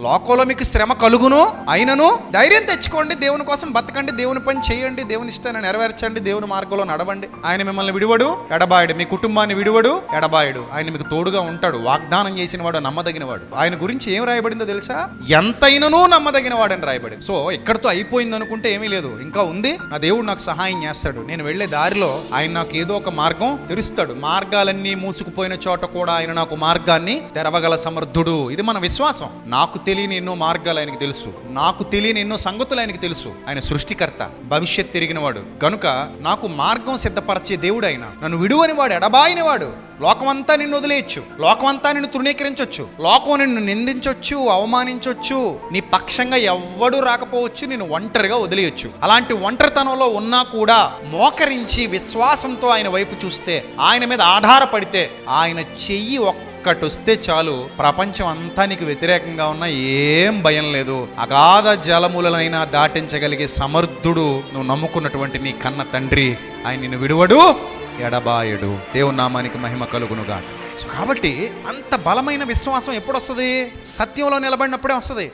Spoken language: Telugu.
లోకంలో మీకు శ్రమ కలుగును అయినను ధైర్యం తెచ్చుకోండి దేవుని కోసం బతకండి దేవుని పని చేయండి దేవుని ఇష్టాన్ని నెరవేర్చండి దేవుని మార్గంలో నడవండి. ఆయన మిమ్మల్ని విడువడు ఎడబాయుడు. మీ కుటుంబాన్ని విడువడు ఎడబాయుడు. ఆయన మీకు తోడుగా ఉంటాడు వాగ్దానం చేసిన వాడు నమ్మదగినవాడు. ఆయన గురించి ఏం రాయబడిందో తెలుసా? ఎంతైనను నమ్మదగిన అని రాయబడింది. సో ఇక్కడతో అయిపోయింది అనుకుంటే ఏమీ లేదు. ఇంకా ఉంది. నా దేవుడు నాకు సహాయం చేస్తాడు. నేను వెళ్ళే దారిలో ఆయన నాకు ఏదో ఒక మార్గం తెరుస్తాడు. మార్గాలన్నీ మూసుకుపోయిన చోట కూడా ఆయన నాకు మార్గాన్ని తెరవగల సమర్థుడు. ఇది మన విశ్వాసం. నాకు తెలియని ఎన్నో మార్గాలు ఆయనకు తెలుసు. నాకు తెలియని ఎన్నో సంగతులు ఆయనకు తెలుసు. ఆయన సృష్టికర్త భవిష్యత్ తిరిగినవాడు గనుక నాకు మార్గం సిద్ధపరిచే దేవుడు ఆయన నన్ను విడువని వాడు ఎడబాయిన వాడు లోకమంతా నిన్ను వదిలేయచ్చు. లోకమంతా నిన్ను తృణీకరించవచ్చు లోకం నిన్ను నిందించవచ్చు అవమానించవచ్చు నీ పక్షంగా ఎవ్వడూ రాకపోవచ్చు నేను ఒంటరిగా వదిలేయచ్చు. అలాంటి ఒంటరితనంలో ఉన్నా కూడా మోకరించి విశ్వాసంతో ఆయన వైపు చూస్తే ఆయన మీద ఆధారపడితే ఆయన చెయ్యి ఒక్క ఒక్కటొస్తే చాలు ప్రపంచం అంతా నీకు వ్యతిరేకంగా ఉన్నా ఏం భయం లేదు. అగాధ జలములనైనా దాటించగలిగే సమర్థుడు నువ్వు నమ్ముకున్నటువంటి నీ కన్న తండ్రి. ఆయన నిన్ను విడువడు ఎడబాయడు. దేవుని నామానికి మహిమ కలుగునుగా కాబట్టి అంత బలమైన విశ్వాసం ఎప్పుడొస్తుంది? సత్యంలో నిలబడినప్పుడే వస్తుంది.